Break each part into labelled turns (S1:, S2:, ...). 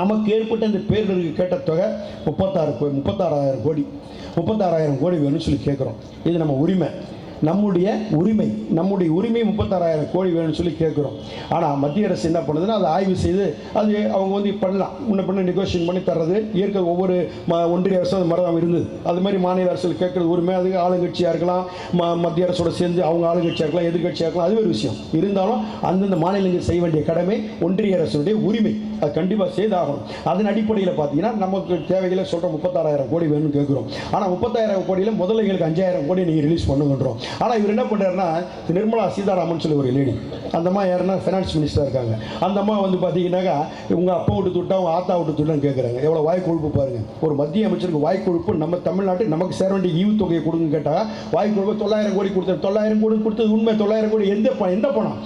S1: நமக்கு ஏற்பட்ட இந்த பேரிடருக்கு கேட்ட தொகை முப்பத்தாறு கோ முப்பத்தாறாயிரம் கோடி. முப்பத்தாறாயிரம் கோடி வேணும்னு சொல்லி கேட்குறோம் இது நம்ம உரிமை. நம்முடைய உரிமை நம்முடைய உரிமை முப்பத்தாறாயிரம் கோடி வேணும்னு சொல்லி கேட்குறோம் ஆனால் மத்திய அரசு என்ன பண்ணுதுன்னா அதை ஆய்வு செய்து அது அவங்க வந்து பண்ணலாம். முன்ன பண்ண நெகோஷியேட் பண்ணி தர்றது இயற்கை ஒவ்வொரு ம ஒன்றிய அரசு அது மரம் இருந்தது. அது மாதிரி மாநில அரசு கேட்குறது உரிமை அது ஆளுங்கட்சியாக இருக்கலாம் ம மத்திய அரசோட சேர்ந்து அவங்க ஆளுங்கட்சியாக இருக்கலாம் எதிர்கட்சியாக இருக்கலாம் அது ஒரு விஷயம். இருந்தாலும் அந்தந்த மாநிலங்கள் செய்ய வேண்டிய கடமை ஒன்றிய அரசுடைய உரிமை. அது கண்டிப்பாக செய்தாகணும். அதன் அடிப்படையில் பார்த்தீங்கன்னா நமக்கு தேவைகளை சொல்கிற முப்பத்தாறாயிரம் கோடி வேணும்னு கேட்குறோம் ஆனால் முப்பத்தாயிரம் கோடியில் முதல்ல எங்களுக்கு அஞ்சாயிரம் கோடி நீங்கள் ரிலீஸ் பண்ணுங்கன்றோம். ஆனால் இவர் என்ன பண்ணுறாருன்னா நிர்மலா சீதாராமன் சொல்லி ஒரு லேடி அந்த அம்மா யாருன்னா ஃபினான்ஸ் மினிஸ்டராக இருக்காங்க. அந்த அம்மா வந்து பார்த்தீங்கன்னாக்கா உங்கள் அப்பா விட்டு துட்டா உங்கள் ஆத்தா விட்டு துட்டான்னு கேட்குறாங்க எவ்வளோ வாய் கொழுப்பு பாருங்கள் ஒரு மத்திய அமைச்சருக்கு வாய் கொழுப்பு நம்ம தமிழ்நாட்டு நமக்கு சேர வேண்டிய ஈவு தொகையை கொடுங்க கேட்டால் வாய் கொழுப்பு தொள்ளாயிரம் கோடி கொடுத்தாரு தொள்ளாயிரம் கோடி கொடுத்தது உண்மை தொள்ளாயிரம் கோடி எந்த பணம் எந்த பணம்?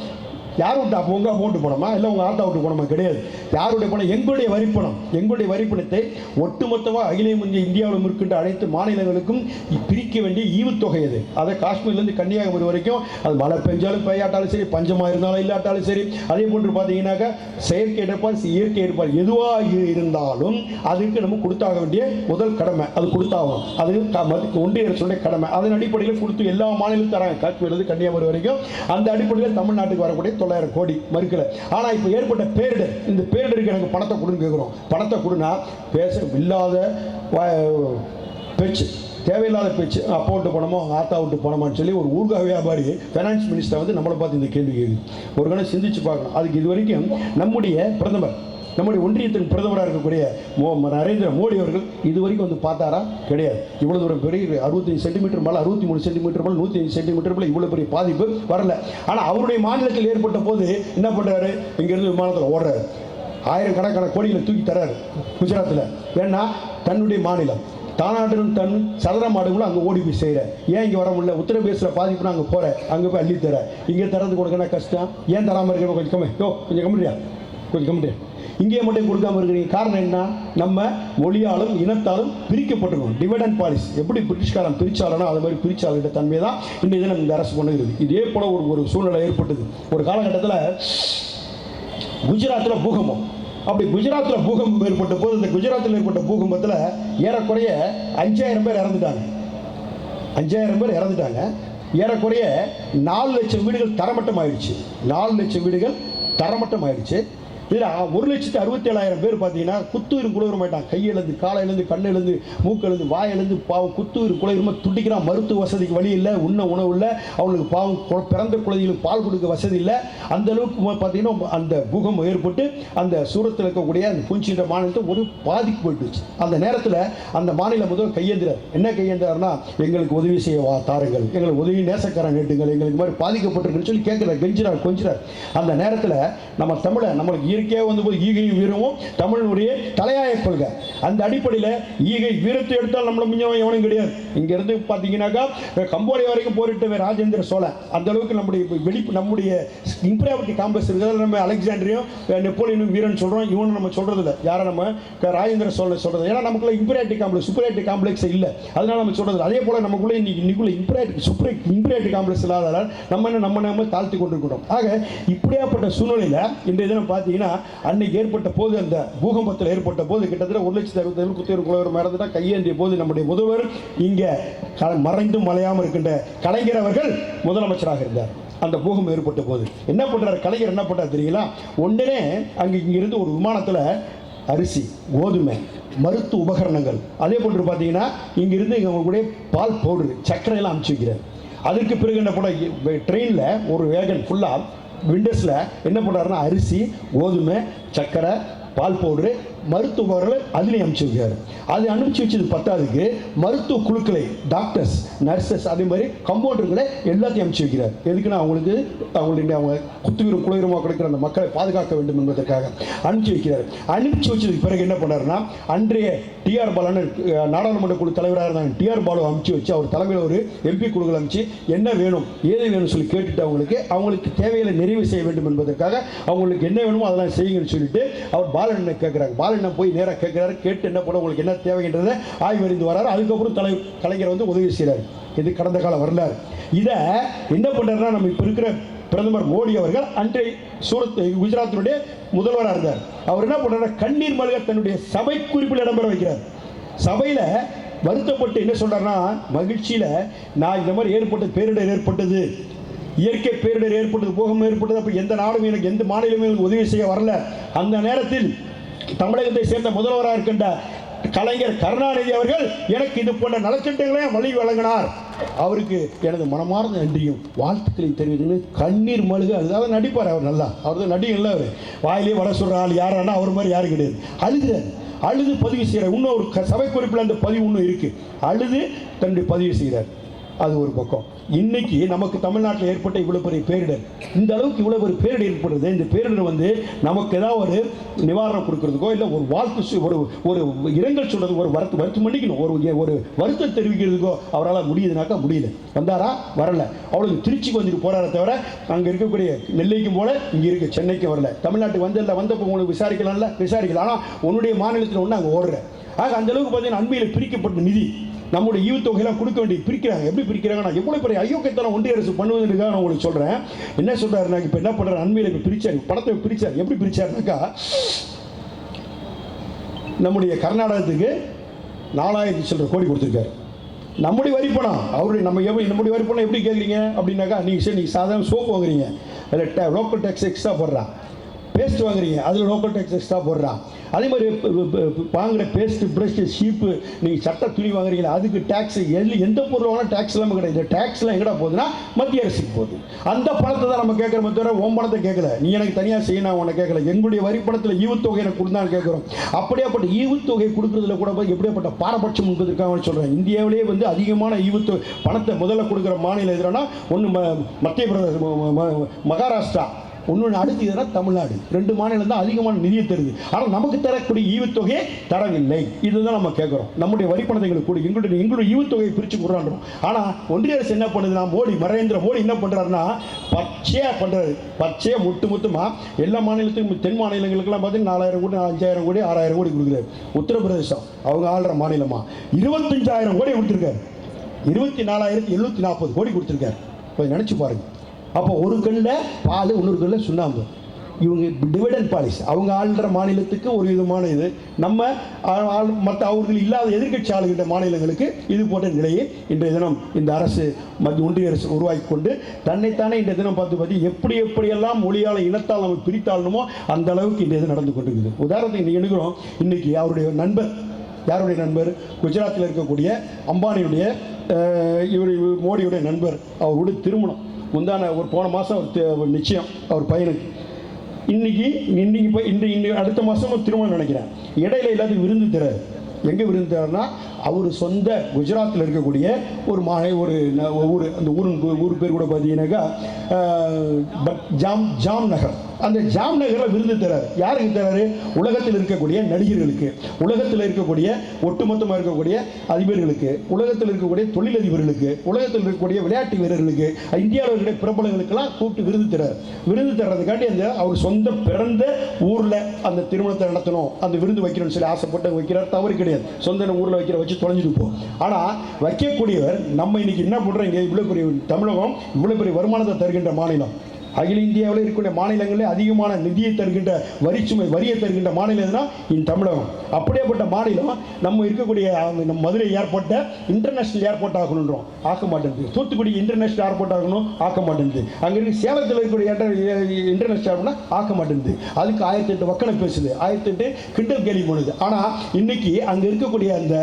S1: யார் விட்டு அப்போ உங்கள் போனோமா? இல்லை உங்கள் ஆத்தா விட்டு போனோமா? கிடையாது. யாருடைய பணம்? எங்களுடைய வரிப்பணம் எங்களுடைய வரிப்பணத்தை ஒட்டுமொத்தமாக அகில இந்திய இந்தியாவிலும் இருக்கின்ற அனைத்து மாநிலங்களுக்கும் பிரிக்க வேண்டிய ஈவுத்தொகை அது. அதை காஷ்மீர்லேருந்து கன்னியாகுமரி வரைக்கும் அது மழை பெஞ்சாலும் பெய்யாட்டாலும் சரி பஞ்சமாக இருந்தாலும் இல்லாட்டாலும் சரி. அதே போன்று பார்த்தீங்கன்னாக்கா செயற்கை எடுப்பார் இயற்கை எடுப்பார். எதுவாக இருந்தாலும் அதுக்கு நம்ம கொடுத்தாக வேண்டிய முதல் கடமை. அது கொடுத்தாகணும். அது ஒன்றிய அரசுடைய கடமை. அதன் அடிப்படையில் கொடுத்து எல்லா மாநிலத்தையும் தராங்க. காஷ்மீர்லேருந்து கன்னியாகுமரி வரைக்கும் அந்த அடிப்படையில் தமிழ்நாட்டுக்கு வரக்கூடிய தொள்ளாயிரம் கோடி மறுக்கல. ஆனால் இப்போ ஏற்பட்ட பேரிடர் இந்த பேரிடருக்கு எனக்கு பணத்தை கொடுன்னு கேட்குறோம் பணத்தை கொடுனா பேச இல்லாத பேச்சு தேவையில்லாத பேச்சு அப்போட்டு விட்டு போனோமோ ஆத்தா விட்டு போனோமான்னு சொல்லி ஒரு ஊர்கா வியாபாரி ஃபைனான்ஸ் மினிஸ்டர் வந்து நம்மளை பார்த்து இந்த கேள்வி கேட்குது ஒரு கணம் சிந்திச்சு பார்க்கணும். அதுக்கு இது வரைக்கும் நம்முடைய பிரதமர் நம்முடைய ஒன்றியத்தின் பிரதமராக இருக்கக்கூடிய மோ நரேந்திர மோடி அவர்கள் இது வரைக்கும் வந்து பார்த்தாரா? கிடையாது. இவ்வளோ தூரம் பெரிய அறுபத்தஞ்சு சென்டிமீட்டர் மேலே அறுபத்தி மூணு சென்டிமீட்டர் மேலே நூற்றி ஐந்து சென்டிமீட்டர் மேலே இவ்வளோ பெரிய பாதிப்பு வரல. ஆனால் அவருடைய மாநிலத்தில் ஏற்பட்ட போது என்ன பண்ணுறாரு இங்கேருந்து விமானத்தில் ஓடுறாரு. ஆயிரக்கணக்கான கோடிகளை தூக்கி தர்றாரு குஜராத்தில் ஏன்னா தன்னுடைய மாநிலம். தானாட்டிலும் தன் சதுர மாடுகளும் அங்கே ஓடி போய் செய்கிறேன் ஏன் இங்கே வர முடியல? உத்தரப்பிரதேசில் பாதிப்புனா அங்கே போகிறேன் அங்கே போய் அள்ளி தரேன் இங்கே தரது கொடுக்கணும் கஷ்டம். ஏன் தராமல் இருக்க கொஞ்சம் கம்மி. யோ கொஞ்சம் கம்மியா கொஞ்சம் கம்மியா இங்கே மட்டும் கொடுக்காம இருக்கிறீங்க. காரணம் என்ன? நம்ம மொழியாலும் இனத்தாலும் பிரிக்கப்பட்டிருக்கோம். டிவைடன் பாலிசி எப்படி பிரிட்டிஷ்காரன் பிரிச்சாலனோ அது மாதிரி பிரிச்சாளுடைய தன்மை தான் இந்த இதை இந்த அரசு பண்ணுகிறது இதே போல ஒரு ஒரு சூழ்நிலை ஏற்பட்டது. ஒரு காலகட்டத்தில் குஜராத்தில் பூகம்பம். அப்படி குஜராத்தில் பூகம்பம் ஏற்பட்ட போது இந்த குஜராத்தில் ஏற்பட்ட பூகம்பத்தில் ஏறக்குறைய அஞ்சாயிரம் பேர் இறந்துட்டாங்க. அஞ்சாயிரம் பேர் இறந்துட்டாங்க. ஏறக்குறைய நாலு லட்சம் வீடுகள் தரமட்டம் ஆயிடுச்சு நாலு லட்சம் வீடுகள் தரமட்டம் ஆயிடுச்சு இதில் ஒரு லட்சத்து அறுபத்தி ஏழாயிரம் பேர் பார்த்தீங்கன்னா குத்துயிரும் குளிர மாட்டான் கையிலேருந்து காலையிலேருந்து கண்ணிலேருந்து மூக்கிலேருந்து வாயிலேருந்து பாவம் குத்துயிர் குளிருமா துடிக்கிறான் மருத்துவ வசதிக்கு வழி இல்லை உண்ண உணவு இல்லை அவங்களுக்கு பாவம் கு- பிறந்த குழந்தைகளுக்கு பால் கொடுக்க வசதி இல்லை. அந்த அளவுக்கு பார்த்தீங்கன்னா அந்த பூகம்பம் ஏற்பட்டு அந்த சூரத்தில் இருக்கக்கூடிய அந்த பூஞ்சின்ற மாநிலத்தை ஒரு பாதிப்பு போயிட்டுச்சு. அந்த நேரத்தில் அந்த மாநில முதல் கையேந்திரார் என்ன கையேந்திரார்னா எங்களுக்கு உதவி செய்ய வா தாருங்கள். எங்களுக்கு உதவி நேசக்காரன் நீட்டுங்கள் எங்களுக்கு மாதிரி பாதிக்கப்பட்டிருக்குன்னு சொல்லி கேட்குறார் கெஞ்சிறார் கொஞ்சிறார். அந்த நேரத்தில் நம்ம தமிழை நம்மளுக்கு இயற்கையாக வந்து போது ஈகையும் வீரமும் தமிழனுடைய தலையாய கொள்கை. அந்த அடிப்படையில் ஈகை வீரத்தை எடுத்தால் நம்மளை மிஞ்சவன் எவனும் கிடையாது. இங்கேருந்து பார்த்தீங்கன்னாக்கா கம்போடியா வரைக்கும் போரிட்டவர் ராஜேந்திர சோழன் அந்த அளவுக்கு நம்முடைய வெளி நம்முடைய இம்ப்ராவிட்டி காம்பஸ் இருக்கிறதுல நம்ம அலெக்சாண்டரியும் நெப்போலியனும் வீரன் சொல்கிறோம் இவனும் நம்ம சொல்கிறது இல்லை யாரை நம்ம? ராஜேந்திர சோழன் சொல்கிறது ஏன்னா நமக்குள்ள இம்பராட்டி காம்ப்ளெக்ஸ் சுப்பராட்டி காம்ப்ளெக்ஸ் இல்லை. அதனால நம்ம சொல்கிறது அதே போல் நமக்குள்ள இன்னைக்கு இன்னைக்குள்ள இம்பராட்டி சுப்ரே இம்பராட்டி காம்ப்ளெக்ஸ் இல்லாததால் நம்ம என்ன நம்ம நம்ம தாழ்த்தி கொண்டிருக்கிறோம். ஆக இப்படியாப்பட்ட சூழ்நிலையில் இன்றைய தினம் பார்த்தீங்கன்னா அன்னைக்கு ஏற்பட்ட போது அந்த பூகம்பத்தில் ஏற்பட்ட போது கிட்டத்தட்ட ஒரு லட்சத்தி அறுபத்தி ஏழு குத்தியர் குலவர் மறந்துட்டா கையேந்திய போது நம்முடைய முதல்வர் இங்கே க- மறைந்தும் மலையாமல் இருக்கின்ற கலைஞர் அவர்கள் முதலமைச்சராக இருந்தார். அந்த பூகம்பம் ஏற்பட்ட போது. என்ன பண்ணுறாரு கலைஞர் என்ன பண்ணுறது தெரியுங்களா? உடனே அங்கே இங்கிருந்து ஒரு விமானத்தில் அரிசி கோதுமை மருத்துவ உபகரணங்கள் அதே போன்று பார்த்தீங்கன்னா இங்கிருந்து இங்கே கூட பால் பவுடர் சர்க்கரையெல்லாம் அனுப்பிச்சு வைக்கிறார். அதுக்கு பிறகு என்ன பண்ண ட்ரெயினில் ஒரு வேகன் ஃபுல்லாக விண்டர்ஸில் என்ன பண்ணுறாருன்னா அரிசி கோதுமை சர்க்கரை பால் பவுட்ரு மருத்துவர்களை உபகரணங்கள் அதுலேயும் அனுப்பிச்சு வைக்கிறாரு அது அனுப்பிச்சு வச்சது பத்தாதுக்கு மருத்துவ குழுக்களை டாக்டர்ஸ் நர்சஸ் அதே மாதிரி கம்பவுண்டர்களை எல்லாத்தையும் அனுப்பிச்சு வைக்கிறார். எதுக்குன்னா அவங்களுக்கு அவங்களுடைய அவங்க குத்துவீரம் குளிரமாக கிடைக்கிற அந்த மக்களை பாதுகாக்க வேண்டும் என்பதற்காக அனுப்பிச்சு வைக்கிறார். அனுப்பிச்சு வச்சதுக்கு பிறகு என்ன பண்ணாருன்னா அன்றைய டிஆர் பாலன் நாடாளுமன்ற குழு தலைவராக இருந்தாங்க. டிஆர் பாலு அமுச்சு வச்சு அவர் தலைமையில் ஒரு எம்பி குழுக்கள் அனுப்பிச்சு என்ன வேணும் ஏது வேணும்னு சொல்லி கேட்டுட்டு அவங்களுக்கு அவங்களுக்கு தேவைகளை நிறைவு செய்ய வேண்டும் என்பதற்காக அவங்களுக்கு என்ன வேணுமோ அதெல்லாம் செய்யுங்கன்னு சொல்லிட்டு அவர் பாலனை கேட்குறாங்க பாலன் போய் நேராக கேட்குறாரு கேட்டு என்ன பண்ண உங்களுக்கு என்ன தேவைன்றதை ஆய்வறிந்து வராரு. அதுக்கப்புறம் தலை கலைஞர் வந்து உதவி செய்கிறார் இது கடந்த கால வரலாறு. இதை என்ன பண்ணுறாருன்னா நம்ம இப்போ இருக்கிற பிரதமர் மோடி அவர்கள் அன்றைய சூரத் குஜராத்தினுடைய முதல்வராக இருந்தார். அவர் என்ன பண்றாரு கண்ணீர் மல்க தன்னுடைய சபை குறிப்பில் இடம்பெற வைக்கிறார். சபையில் வருத்தப்பட்டு என்ன சொல்கிறாருன்னா மகிழ்ச்சியில் நான் இந்த மாதிரி ஏற்பட்டது பேரிடர் ஏற்பட்டது. இயற்கை பேரிடர் ஏற்பட்டது போகம் ஏற்பட்டது அப்போ எந்த நாடும் எனக்கு எந்த மாநிலமும் எனக்கு உதவி செய்ய வரல. அந்த நேரத்தில் தமிழகத்தை சேர்ந்த முதல்வராக இருக்கின்ற கலைஞர் கருணாநிதி அவர்கள் எனக்கு இது போன்ற நலத்திட்டங்களையும் வழி வழங்கினார். அவருக்கு எனது மனமார்ந்த நன்றியும் வாழ்த்துக்களையும் தெரிவித்து கண்ணீர் மழுக அதுதான் நடிப்பார் அவர் நல்லா. அவர் தான் நடிகை இல்லை அவர். வாயிலே வர சொல்கிற ஆள் யாரானா அவர் மாதிரி யாரும் கிடையாது. அழுகிறார் அழுது பதிவு செய்கிறார். இன்னும் ஒரு க- சபை குறிப்பில் அந்த பதிவு இன்னும் இருக்குது அழுது தன்னுடைய பதிவு செய்கிறார். அது ஒரு பக்கம். இன்னைக்கு நமக்கு தமிழ்நாட்டில் ஏற்பட்ட இவ்வளோ பெரிய பேரிடர். இந்த அளவுக்கு இவ்வளோ பெரிய பேரிடர் ஏற்படுது. இந்த பேரிடர் வந்து நமக்கு ஏதாவது ஒரு நிவாரணம் கொடுக்கறதுக்கோ இல்லை ஒரு வாழ்த்து ஒரு ஒரு இரங்கல் சொல்றது ஒரு வருத்த வருத்தம் பண்ணிக்கணும் ஒரு ஒரு வருத்தம் தெரிவிக்கிறதுக்கோ அவரால் முடியுதுனாக்கா முடியல. வந்தாரா? வரல. அவளுக்கு திருச்சிக்கு வந்துட்டு போறாரே தவிர அங்கே இருக்கக்கூடிய நெல்லைக்கும் போல இங்கே இருக்க சென்னைக்கு வரல. தமிழ்நாட்டுக்கு வந்ததில்ல வந்தப்போ உங்களுக்கு விசாரிக்கலாம்ல? விசாரிக்கலாம் ஆனால் உன்னுடைய மாநிலத்தில் ஒன்று அங்கே ஓடுற. ஆக அந்த அளவுக்கு பார்த்தீங்கன்னா அண்மையில் பிரிக்கப்பட்ட நிதி. நம்முடைய ஈவுத்தொகையெல்லாம் கொடுக்க வேண்டிய பிரிக்கிறாங்க. எப்படி பிரிக்கிறாங்கன்னா எவ்வளோ பெரிய ஐயோக்கியத்தனம் ஒன்றிய அரசு தான் நான் உங்களுக்கு சொல்கிறேன் என்ன சொல்கிறாருன்னா இப்போ என்ன பண்ணுறாரு அண்மையில் இப்போ பிரிச்சார். பணத்தை பிரிச்சார். எப்படி பிரிச்சாருனாக்கா நம்முடைய கர்நாடகத்துக்கு நாலாயிரத்தி சில்லற கோடி கொடுத்துருக்காரு. நம்முடைய வரி பணம் அவருடைய நம்ம எப்படி நம்முடைய வரி பணம் எப்படி கேட்குறீங்க அப்படின்னாக்கா நீங்கள் சரி நீங்கள் சாதாரண சோப்பு வாங்குறீங்க. அதில் லோக்கல் டேக்ஸ் எக்ஸ்ட்ரா போடுறான் பேஸ்ட் வாங்குறீங்க. அதில் லோக்கல் டேக்ஸ் எக்ஸ்ட்ரா போடுறான் அதே மாதிரி வாங்குற பேஸ்ட்டு ப்ரஷ்ஷு ஷீப்பு நீங்கள் சட்டை துணி வாங்குறீங்களா அதுக்கு டேக்ஸ் எல்லாம் எந்த பொருள் வாங்கினா டேக்ஸ் இல்லாமல் கிடையாது. டேக்ஸ்லாம் எங்கடா போகுதுன்னா மத்திய அரசுக்கு போகுது. அந்த பணத்தை தான் நம்ம கேட்குற தவிர உன் பணத்தை கேட்கல. நீ எனக்கு தனியாக செய்ய நான் உன்னை கேட்கல. எங்களுடைய வரி பணத்தில் ஈவுத்தொகை எனக்கு கொடுத்தான்னு கேட்குறோம். அப்படியேப்பட்ட ஈவுத்தொகை கொடுக்குறதுல கூட போய் எப்படியாப்பட்ட பாரபட்சம் என்பதற்காக சொல்கிறேன் இந்தியாவிலேயே வந்து அதிகமான ஈவுத்தொகை பணத்தை முதல்ல கொடுக்குற மாநிலம் எதுனா ஒன்று மத்திய பிரதேச ம- மகாராஷ்டிரா. இன்னொன்று அடுத்து எதுனா தமிழ்நாடு. ரெண்டு மாநிலம் தான் அதிகமான நிதியை தருது. ஆனால் நமக்கு தரக்கூடிய ஈவுத்தொகையை தரவில்லை. இதுதான் நம்ம கேட்குறோம். நம்முடைய வரி பணத்தை எங்களுக்கு கூட எங்களுடைய எங்களுடைய ஈவுத்தொகையை பிரித்து கொடுறான்றோம் ஆனால் ஒன்றிய அரசு என்ன பண்ணுதுன்னா மோடி நரேந்திர மோடி என்ன பண்ணுறாருன்னா பச்சையாக பண்ணுறாரு பச்சையாக முட்டு முத்துமாக எல்லா மாநிலத்துக்கும் தென் மாநிலங்களுக்கெல்லாம் பார்த்தீங்கன்னா நாலாயிரம் கோடி அஞ்சாயிரம் கோடி ஆறாயிரம் கோடி கொடுக்குறாரு. உத்தரப்பிரதேசம் அவங்க ஆள்ற மாநிலமாக இருபத்தஞ்சாயிரம் கோடி கொடுத்துருக்காரு. இருபத்தி நாலாயிரத்தி எழுநூற்றி நாற்பது கோடி கொடுத்துருக்காரு. கொஞ்சம் நினச்சி பாருங்கள் அப்போ ஒரு கல்லில் பால் இன்னொரு கல்லில் சுண்ணாம்பு. இவங்க டிவிடன் பாலிசி அவங்க ஆள்ற மாநிலத்துக்கு ஒரு விதமான இது. நம்ம மற்ற அவர்கள் இல்லாத எதிர்க்கட்சி ஆளுகின்ற மாநிலங்களுக்கு இது போன்ற நிலையை இன்றைய தினம் இந்த அரசு மத்திய ஒன்றிய அரசு உருவாக்கி கொண்டு தன்னைத்தானே இன்றைய தினம் பார்த்து பார்த்து எப்படி எப்படியெல்லாம் மொழியால் இனத்தால் நம்ம பிரித்தாளணுமோ அந்த அளவுக்கு இன்றைய இது நடந்து கொண்டிருக்குது. உதாரணத்துக்கு இன்றைக்கி எடுக்கிறோம் இன்றைக்கி அவருடைய நண்பர் யாருடைய நண்பர்? குஜராத்தில் இருக்கக்கூடிய அம்பானியுடைய இவர் மோடியுடைய நண்பர். அவருடைய திருமணம். முந்தான ஒரு போன மாதம் ஒரு நிச்சயம் அவர் பையனுக்கு. இன்னைக்கு இன்னைக்கு போய் இந்த இந்த அடுத்த மாதம் திருமணம் நினைக்கிறேன் இடையில இல்லாத விருந்து தராரு. எங்கே விருந்து தராருன்னா அவர் சொந்த குஜராத்தில் இருக்கக்கூடிய ஒரு மாலை ஒரு ந- ஊர் அந்த ஊரின் ஊர் பேர் கூட பார்த்தீங்கன்னாக்கா பட் ஜாம் ஜாம் நகர். அந்த ஜாம் நகரில் விருந்து தரார். யாருக்கு தராரு? உலகத்தில் இருக்கக்கூடிய நடிகர்களுக்கு. உலகத்தில் இருக்கக்கூடிய ஒட்டுமொத்தமாக இருக்கக்கூடிய அதிபர்களுக்கு. உலகத்தில் இருக்கக்கூடிய தொழிலதிபர்களுக்கு. உலகத்தில் இருக்கக்கூடிய விளையாட்டு வீரர்களுக்கு. இந்தியாவில் இருக்கக்கூடிய பிரபலங்களுக்கெல்லாம் கூப்பிட்டு விருது தரார். விருது தர்றதுக்காண்டி அந்த அவர் சொந்த பிறந்த ஊரில் அந்த திருமணத்தை நடத்தணும். அந்த விருது வைக்கணும்னு சொல்லி ஆசைப்பட்டு வைக்கிறார். தவறு கிடையாது. சொந்த ஊரில் வைக்கிற வச்சு தொலைஞ்சிட்டு போ. ஆனால் வைக்கக்கூடியவர் நம்ம இன்னைக்கு என்ன பண்ணுறோம் இங்கே? இவ்வளோ பெரிய தமிழகம் இவ்வளோ பெரிய வருமானத்தை தருகின்ற மாநிலம். அகில இந்தியாவில் இருக்கக்கூடிய மாநிலங்களில் அதிகமான நிதியை தருகின்ற வரிச்சுமை வரியை தருகின்ற மாநிலம் எதுனா இந்த தமிழகம். அப்படியேப்பட்ட மாநிலம் நம்ம இருக்கக்கூடிய அவங்க நம்ம மதுரை ஏர்போர்ட்டை இன்டர்நேஷனல் ஏர்போர்ட் ஆகணுன்றோம். ஆக்க மாட்டேங்குது. தூத்துக்குடி இன்டர்நேஷ்னல் ஏர்போர்ட் ஆகணும் ஆக்க மாட்டேங்குது. அங்கே இருக்க சேலத்தில் இருக்கக்கூடிய இன்டர்நேஷ்னல் ஏர்போர்ட்னா ஆக்க மாட்டேங்குது. அதுக்கு ஆயிரத்தி எட்டு வக்கணம் பேசுது. ஆயிரத்தி எட்டு கிண்டல் கேள்வி பண்ணுது ஆனால் இன்னைக்கு அங்கே இருக்கக்கூடிய அந்த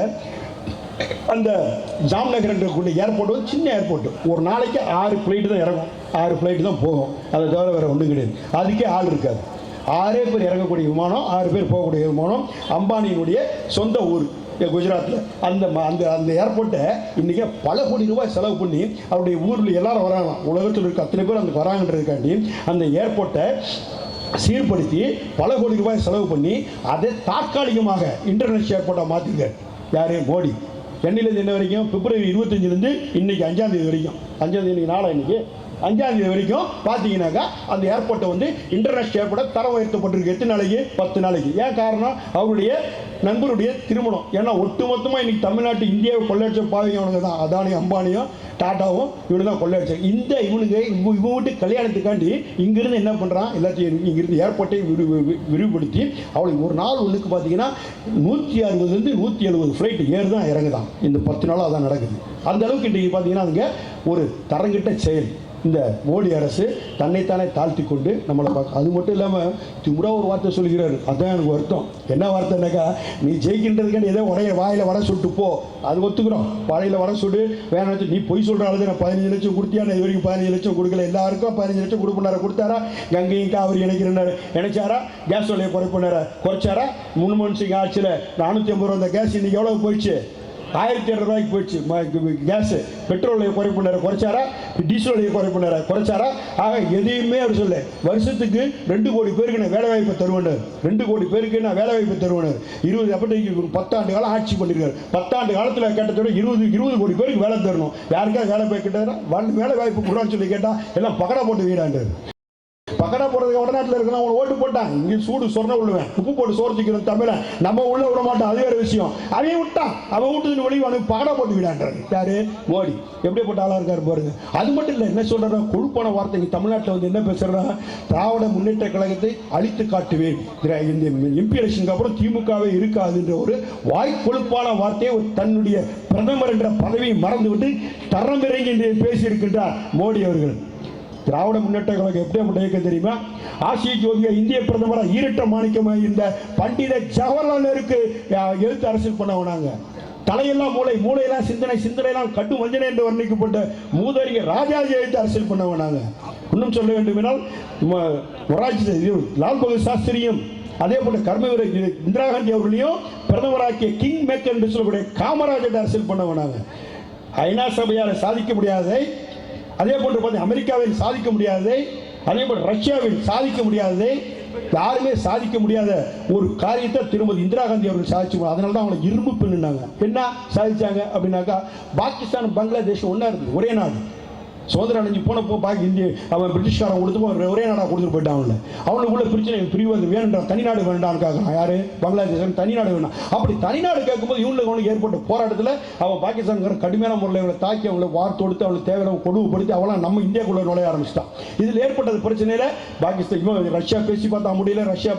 S1: அந்த ஜாம்நகர் இருக்கக்கூடிய ஏர்போர்ட் வந்து சின்ன ஏர்போர்ட் ஒரு நாளைக்கு ஆறு ஃப்ளைட்டு தான் இறங்கும். ஆறு ஃப்ளைட்டு தான் போகும். அதை தவிர வேறு ஒன்றும் கிடையாது. அதுக்கே ஆள் இருக்காது. ஆறே பேர் இறங்கக்கூடிய விமானம் ஆறு பேர் போகக்கூடிய விமானம் அம்பானியினுடைய சொந்த ஊர் குஜராத்தில் அந்த ம- அந்த அந்த ஏர்போர்ட்டை இன்றைக்கி பல கோடி ரூபாய் செலவு பண்ணி அவருடைய ஊரில் எல்லாரும் வராங்க. உலகத்தில் இருக்க அத்தனை பேர் அந்த வராங்கன்றதுக்காண்டி அந்த ஏர்போர்ட்டை சீர்படுத்தி பல கோடி ரூபாய் செலவு பண்ணி அதை தற்காலிகமாக இன்டர்நேஷனல் ஏர்போர்ட்டாக மாற்றிருக்காரு யாரையும் மோடி. என்னிலேருந்து என்ன வரைக்கும்? பிப்ரவரி இருபத்தஞ்சிலேருந்து இன்னைக்கு அஞ்சாம் தேதி வரைக்கும். அஞ்சாம் தேதி நாளா இன்னைக்கு? அஞ்சாம் தேதி வரைக்கும் பார்த்தீங்கன்னாக்கா அந்த ஏர்போர்ட்டை வந்து இன்டர்நேஷனல் ஏர்போர்ட்டை தரம் உயர்த்தப்பட்டிருக்கு எத்தனை நாளைக்கு? பத்து நாளைக்கு. ஏன் காரணம்? அவருடைய நண்பருடைய திருமணம். ஏன்னா ஒட்டுமொத்தமாக இன்னைக்கு தமிழ்நாட்டு இந்தியாவை கொள்ளையடிச்ச பாவங்க தான் அதானி அம்பானியும் டாட்டாவும் இவனு தான் கொள்ளையடிச்சாங்க இந்த இவனுங்க இவன் இவன் வீட்டு கல்யாணத்துக்காண்டி இங்கிருந்து என்ன பண்ணுறான் எல்லாத்தையும் இங்கிருந்து ஏர்போர்ட்டை விரி விரிவுபடுத்தி அவளுக்கு ஒரு நாள் ஒன்றுக்கு பார்த்தீங்கன்னா நூற்றி அறுபதுலேருந்து நூற்றி எழுபது ஃப்ளைட் ஏறு தான் இறங்குதான். இந்த பத்து நாளாக அதான் நடக்குது. அந்த அளவுக்கு இன்றைக்கி பார்த்தீங்கன்னா அதுங்க ஒரு தரங்கிட்ட செயல். இந்த மோடி அரசு தன்னைத்தானே தாழ்த்தி கொண்டு நம்மளை பார்க்க அது மட்டும் இல்லாமல் திமுறா ஒரு வார்த்தை சொல்கிறாரு. அதான் எனக்கு வருத்தம். என்ன வார்த்தைனாக்கா நீ ஜெயிக்கின்றதுக்காண்டி ஏதோ உடைய வாயில் வடை சுட்டு போ. அது ஒத்துக்கிறோம். வாழையில் வடை சுடு வேணாம் நீ பொய் சொல்கிற அளவு நான் பதினஞ்சு லட்சம் கொடுத்தியா? நான் இது வரைக்கும் பதினஞ்சு லட்சம் கொடுக்கல. எல்லாருக்கும் பதினஞ்சு லட்சம் கொடுப்பினாரா? கொடுத்தாரா? கங்கையும் காவிரி இணைக்கிறார் இணைச்சாரா கேஸ் விலையை குறைப்பினாரா? குறைச்சாரா? முன்மோகன் சிங் ஆட்சியில் நானூற்றி ஐம்பது ரூபா அந்த கேஸ் இன்னைக்கு எவ்வளோ போயிடுச்சு? ஆயிரத்தி இரநூறுவாய்க்கு போயிடுச்சு கேஸு பெட்ரோல் குறை நேரம் குறைச்சாரா? டீசல் குறைப்பு நேரம் குறைச்சாரா? ஆக எதையுமே அவர் சொல்ல வருஷத்துக்கு ரெண்டு கோடி பேருக்கு நான் வேலை வாய்ப்பை தருவேன் ரெண்டு கோடி பேருக்கு நான் வேலை வாய்ப்பை தருவேன் இருபது அப்படி பத்தாண்டு காலம் ஆட்சி பண்ணியிருக்காரு பத்தாண்டு காலத்தில் கேட்டதோட இருபது இருபது கோடி பேருக்கு வேலை தரணும். யாருக்காவது வேலை போய் கேட்டாரா வேலை வாய்ப்பு கூடான்னு சொல்லி கேட்டால் எல்லாம் பகடை போட்டு வீடாண்டு பக்கடா போறதுக்கு வடநாட்டில் இருக்கலாம் அவன் ஓட்டு போட்டான். இங்கே சூடு சொன்ன விழுவேன் உப்பு போட்டு சோர்த்திக்கிறோம் தமிழை. நம்ம உள்ள விட மாட்டோம். அது வேற விஷயம். அதையும் விட்டான். அவன் விட்டது வெளியே அவனுக்கு பகடா போட்டு விடான்றாரு யாரு? மோடி. எப்படிப்பட்ட ஆளா இருக்காரு பாருங்க. அது மட்டும் இல்லை என்ன சொல்றா கொழுப்பான வார்த்தை. தமிழ்நாட்டில் வந்து என்ன பேசுறா திராவிட முன்னேற்ற கழகத்தை அழித்து காட்டுவேன். இந்த எம்பி எலெக்ஷனுக்கு அப்புறம் திமுகவே இருக்காதுன்ற ஒரு வாய் கொழுப்பான வார்த்தையை ஒரு தன்னுடைய பிரதமர் என்ற பதவியை மறந்துவிட்டு தரம் இறங்கி என்று பேசியிருக்கின்றார் மோடி அவர்கள். திராவிட முன்னேற்ற கழகம் எப்படியாப்பட்ட இயக்கம் தெரியுமா? ஆசிய ஜோதியா இந்திய பிரதமராக ஈரட்ட மாணிக்கமாக இருந்த பண்டித ஜவஹர்லால் நேருக்கு எழுத்து அரசியல் பண்ணவனாங்க தலையெல்லாம் மூளை மூளையெல்லாம் சிந்தனை சிந்தனையெல்லாம் கட்டு வஞ்சனை என்று வர்ணிக்கப்பட்ட மூதறிஞர் ராஜாஜி எழுத்து அரசியல் பண்ணவனாங்க இன்னும் சொல்ல வேண்டுமென்றால் ம- லால் பகதூர் சாஸ்திரியும் அதே போல கர்மவீர இந்திரா காந்தி அவர்களையும் பிரதமராக்கிய கிங் மேக்கர் என்று சொல்லக்கூடிய காமராஜர் அரசியல் பண்ணவனாங்க ஐநா சபையால் சாதிக்க முடியாதை அதே போன்று பார்த்தீங்கன்னா அமெரிக்காவில் சாதிக்க முடியாததை அதே போல் ரஷ்யாவில் சாதிக்க முடியாததை யாருமே சாதிக்க முடியாத ஒரு காரியத்தை திருமதி இந்திரா காந்தி அவர்கள் சாதிச்சு அதனால தான் அவங்களை இரும்பு பின்னாங்க என்ன சாதிச்சாங்க அப்படின்னாக்கா பாகிஸ்தான் பங்களாதேஷ் ஒன்றா இருக்குது ஒரே நாடு. சுதந்திரம் அடைஞ்சு போனப்போ பாக்கி இந்திய அவன் பிரிட்டிஷ்காரன் கொடுத்து ஒரே- ஒரே நாடாக கொடுத்துட்டு போயிட்டான்ல அவனை அவனுக்குள்ள பிரச்சனை பிரிவது வேணுன்ற தனிநாடு வேண்டான்னு கேட்குறான் யாரு? பங்களாதேஷ் தனிநாடு வேண்டாம். அப்படி தனிநாடு கேட்கும்போது இவங்களுக்கு அவனுக்கு ஏற்பட்ட போராட்டத்தில் அவன் பாகிஸ்தான்காரன் கடுமையான முறையில் அவளை தாக்கி அவங்களை வார் தொடுத்து அவளை தேவையான கொடுமைப்படுத்தி அவளாம் நம்ம இந்தியாக்குள்ள நுழைய ஆரம்பிச்சிட்டான். இதில் ஏற்பட்டது பிரச்சனையில் பாகிஸ்தான் இவன் ரஷ்யா பேசி பார்த்தா முடியல ரஷ்யா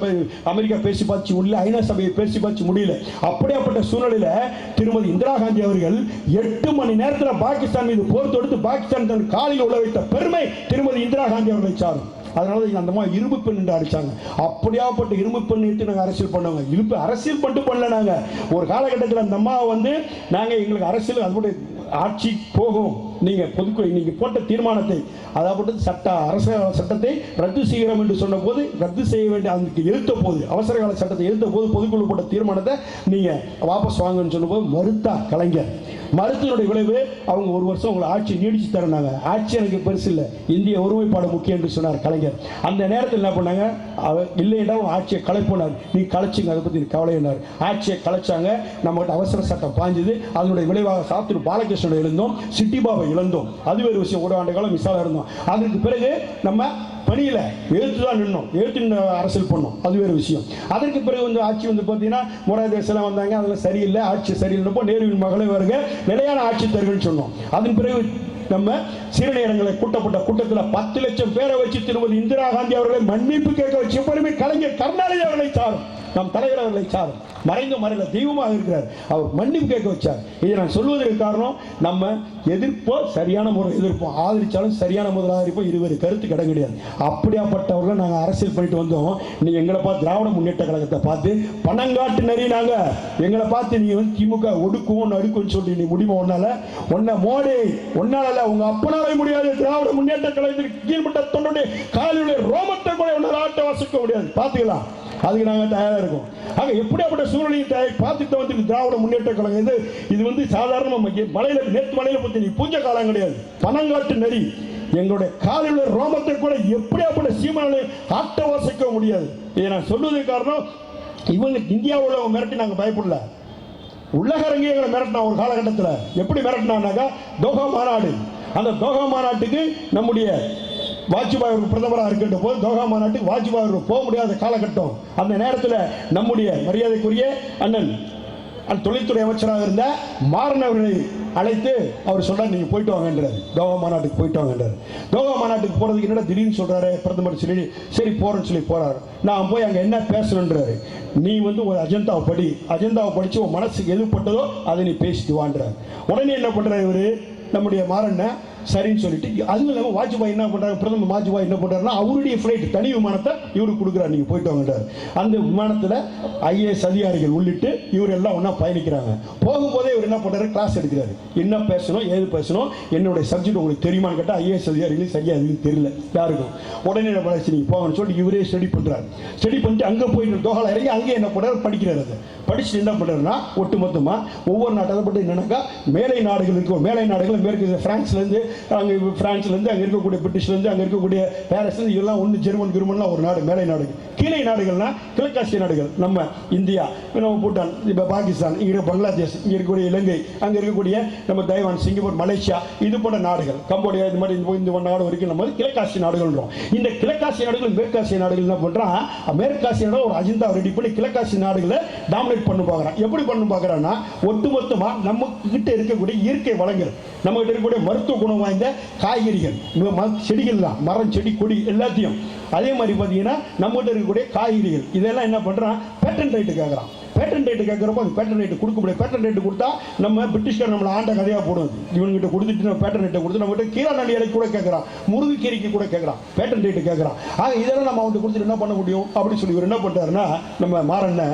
S1: அமெரிக்கா பேசி பார்த்து முடியல ஐநா சபையை பேசி பார்த்து முடியல. அப்படியாப்பட்ட சூழ்நிலையில் திருமதி இந்திரா காந்தி அவர்கள் எட்டு மணி நேரத்தில் பாகிஸ்தான் மீது போர் தொடுத்து பாகிஸ்தான் தன் காலில் உள்ளவிட்ட பெருமை திருமதி இந்திரா காந்தி அவர்களை சாரும். அதனால தான் அந்த மாதிரி இரும்பு பெண் என்று அடிச்சாங்க. அப்படியாப்பட்ட இரும்பு பெண் எடுத்து நாங்கள் அரசியல் பண்ணவங்க. இரும்பு அரசியல் பண்ணிட்டு பண்ணல நாங்கள் ஒரு காலகட்டத்தில் அந்த அம்மா வந்து நாங்கள் எங்களுக்கு அரசியல் அதோட ஆட்சி போகும். நீங்கள் பொதுக்குழு நீங்கள் போட்ட தீர்மானத்தை அதாவது சட்ட அரச சட்டத்தை ரத்து செய்கிறோம் என்று சொன்னபோது ரத்து செய்ய வேண்டிய அதுக்கு எழுத்த போது அவசர கால சட்டத்தை எழுத்த போது பொதுக்குழு போட்ட தீர்மானத்தை நீங்கள் வாபஸ் வாங்கன்னு சொன்னபோது மறுத்தா கலைஞர். மருத்துவனுடைய விளைவு அவங்க ஒரு வருஷம் உங்களை ஆட்சி நீடிச்சு தரனாங்க ஆட்சி எனக்கு பெருசு இல்லை. இந்திய ஒருமைப்பாடு முக்கியம் என்று சொன்னார் கலைஞர். அந்த நேரத்தில் என்ன பண்ணாங்க? அவர் இல்லைன்னா உங்க ஆட்சியை கலைப்போனார். நீ கலைச்சிங்க அதை பற்றி கவலையினார் ஆட்சியை கலைச்சாங்க. நம்மகிட்ட அவசர சட்டம் பாஞ்சுது. அதனுடைய விளைவாக சாத்திரு பாலகிருஷ்ணனை இழந்தோம் சிட்டி பாபை இழந்தோம். அது ஒரு விஷயம். ஒரு ஆண்டு காலம் மிஸ்ஸாக இருந்தோம். அதற்கு பிறகு நம்ம பணியில் எழுத்து தான் நின்னோம். எழுத்து நின்று அரசியல் பண்ணோம். அது வேறு விஷயம். அதற்கு பிறகு வந்து ஆட்சி வந்து பார்த்தீங்கன்னா முராதேசெல்லாம் வந்தாங்க. அதெல்லாம் சரியில்லை. ஆட்சி சரியில்லைப்போ நேருவின் மகளே வருக. நிலையான ஆட்சி தருகன்னு சொன்னோம். அதன் பிறகு நம்ம சிறு நேரங்களில் கூட்டப்பட்ட கூட்டத்தில் பத்து லட்சம் பேரை வச்சு திருமதி இந்திரா காந்தி அவர்களை மன்னிப்பு கேட்க வச்சு எப்பொழுதுமே கலைஞர் கருணாநிதி அவர்களை சாரும். நம் தலைவர் அவர்களை சாரும். மறைந்த மறைந்த தெய்வமாக இருக்கிறார். அவர் மன்னிப்பு கேட்க வச்சார். இதை நான் சொல்வதற்கு காரணம் நம்ம எதிர்ப்போ சரியான முறை எதிர்ப்போம் ஆதரிச்சாலும் சரியான முதல் ஆதரிப்போம் இருவரு கருத்து கிட கிடையாது. அப்படியாப்பட்டவர்களை நாங்கள் அரசியல் பண்ணிட்டு வந்தோம். நீ எங்களை பார்த்து திராவிட முன்னேற்ற கழகத்தை பார்த்து பணங்காட்டு நிறைய நாங்கள் எங்களை பார்த்து நீ வந்து திமுக ஒடுக்குவோம் நடுக்குன்னு சொல்லி நீ முடிவு ஒன்னால உன்னை மோடி ஒன்னால உங்க அப்பனாலே முடியாது. திராவிட முன்னேற்ற கழகத்திற்கு கீழ்பட்ட தொண்டனுடைய காலிலுடைய ரோமத்தை கூட உன்னால் ஆட்ட வாசிக்க முடியாது. பார்த்துக்கலாம். அதுக்கு நாங்கள் தயாராக இருக்கோம். ஆக எப்படியாப்பட்ட சூழ்நிலையை தயார் பார்த்துட்டு வந்து திராவிட முன்னேற்ற கழகம் இது. இது வந்து சாதாரணமாக மலையில் நேற்று மலையில் பற்றி நீ காலம் கிடையாது. பணங்காட்டு நெறி எங்களுடைய காலில் உள்ள ரோமத்தை கூட எப்படியாப்பட்ட சீமானை ஆட்ட வாசிக்க முடியாது. இதை நான் சொல்வதற்கு காரணம் இவங்க இந்தியாவில் மிரட்டி நாங்கள் பயப்படல. உள்ளகரங்கே எங்களை மிரட்டினா ஒரு காலகட்டத்தில் எப்படி மிரட்டினானாக்கா தோகா மாநாடு. அந்த தோகா மாநாட்டுக்கு நம்முடைய வாஜ்பாய் அவர்கள் பிரதமராக இருக்கின்ற போது தோகா மாநாட்டுக்கு வாஜ்பாய் அவர்கள் போக முடியாத காலகட்டம். அந்த நேரத்தில் நம்முடைய மரியாதைக்குரிய அண்ணன் தொழில்துறை அமைச்சராக இருந்த மாறன் அவர்களை அழைத்து அவர் சொல்றாரு நீங்க போயிட்டு வாங்கன்றாரு. தோகா மாநாட்டுக்கு போயிட்டு வாங்கன்றாரு. தோகா மாநாட்டுக்கு போறதுக்கு என்னடா திடீர்னு சொல்றாரு? பிரதமர் சொல்லி சரி போறேன்னு சொல்லி போறாரு. நான் போய் அங்க என்ன பேசணுன்றாரு நீ வந்து ஒரு அஜெண்டாவை படி. அஜெண்டாவை படிச்சு உன் மனசுக்கு எது பட்டதோ அதை நீ பேசிட்டு வான்றார். உடனே என்ன பண்றாரு இவரு? நம்முடைய மாறன்ன சரின்னு சொல்லிட்டு அதுவும் இல்லாமல் வாஜ்பாய் என்ன பண்றாரு? பிரதமர் வாஜ்பாய் என்ன பண்ணுறாருன்னா அவருடைய ஃப்ளைட் தனி விமானத்தை இவருக்கு கொடுக்குறாரு. நீங்க போயிட்டு வாங்கிட்டார் அந்த விமானத்தில் ஐஏஎஸ் அதிகாரிகள் உள்ளிட்டு இவர் எல்லாம் ஒன்றா பயணிக்கிறாங்க. போகும்போதே இவர் என்ன பண்றாரு? கிளாஸ் எடுக்கிறாரு. என்ன பேசணும்? ஏது பேசணும்? என்னுடைய சப்ஜெக்ட் உங்களுக்கு தெரியுமான்னு கேட்டால் ஐஏஎஸ் அதிகாரிகளும் சரியா எதுவும் தெரியல. யாருக்கும். உடனே என்ன பண்ணி போகணும்னு சொல்லிட்டு இவரே ஸ்டடி பண்ணுறாரு ஸ்டடி பண்ணிட்டு அங்கே போயிட்டு தோகலை இறங்கி அங்கே என்ன பண்ணுறாரு படிக்கிறாரு அதை. படிச்சுட்டு என்ன பண்ணுறாருன்னா ஒட்டுமொத்தமாக ஒவ்வொரு நாட்டை பட்டு என்னன்னாக்கா மேலை நாடுகள் இருக்கும். மேலை நாடுகள் மேற்கு பிரான்ஸ்லேருந்து அங்கே பிரான்ஸ்லேருந்து அங்கே இருக்கக்கூடிய பிரிட்டிஷ்லேருந்து அங்கே இருக்கக்கூடிய பேரஸ்லேருந்து இதெல்லாம் ஒன்று ஜெர்மன் கிருமன்லாம் ஒரு நாடு மேலை நாடு கீழே நாடுகள்னா கிழக்காசிய நாடுகள் நம்ம இந்தியா நம்ம பூட்டான் இப்போ பாகிஸ்தான் இங்கே பங்களாதேஷ் இங்கே இருக்கக்கூடிய இலங்கை அங்கே இருக்கக்கூடிய நம்ம தைவான் சிங்கப்பூர் மலேசியா இது போன்ற நாடுகள் கம்போடியா இது மாதிரி இந்த- நாடு வரைக்கும் நம்ம கிழக்காசிய நாடுகள்ன்றோம் இந்த கிழக்காசிய நாடுகள் மேற்காசிய நாடுகள் என்ன பண்ணுறான் மேற்காசிய நாடு ஒரு அஜெண்டா ரெடி பண்ணி கிழக்காசிய நாடுகளை டாமினேட் பண்ண பார்க்குறான் எப்படி பண்ண பார்க்குறான்னா ஒட்டுமொத்தமாக நம்ம கிட்ட இருக்கக்கூடிய இயற்கை வளங்கள் நம்ம கிட்ட இருக்கக்கூடிய மருத்துவ குணம் வாய்ந்த காய்கறிகள் இந்த செடிகள் தான் மரம் செடி கொடி எல்லாத்தையும். அதே மாதிரி பார்த்தீங்கன்னா நம்மகிட்ட இருக்கக்கூடிய காய்கறிகள். இதெல்லாம் என்ன பண்ணுறான் பேட்டன் ரைட்டு கேட்குறான் பேட்டன் ரேட்டு கேட்குறப்போ அது பேட்டன் ரைட்டு கொடுக்க முடியாது. பேட்டன் ரேட்டு கொடுத்தா நம்ம பிரிட்டிஷ்கார் நம்மளை ஆண்ட கதையாக போடும் இவன்கிட்ட கொடுத்துட்டு நம்ம பேட்டன் ரைட்டை கொடுத்து நம்மகிட்ட கீழே நடிகளை கூட கேட்குறான் முருங்கைக்கீரைக்கு கூட கேட்குறான் பேட்டன் ரேட்டு கேட்குறான் ஆக இதெல்லாம் நம்ம அவன்கிட்ட கொடுத்துட்டு என்ன பண்ண முடியும்? அப்படின்னு சொல்லி இவர் என்ன பண்ணுறாருன்னா நம்ம மாறண்ண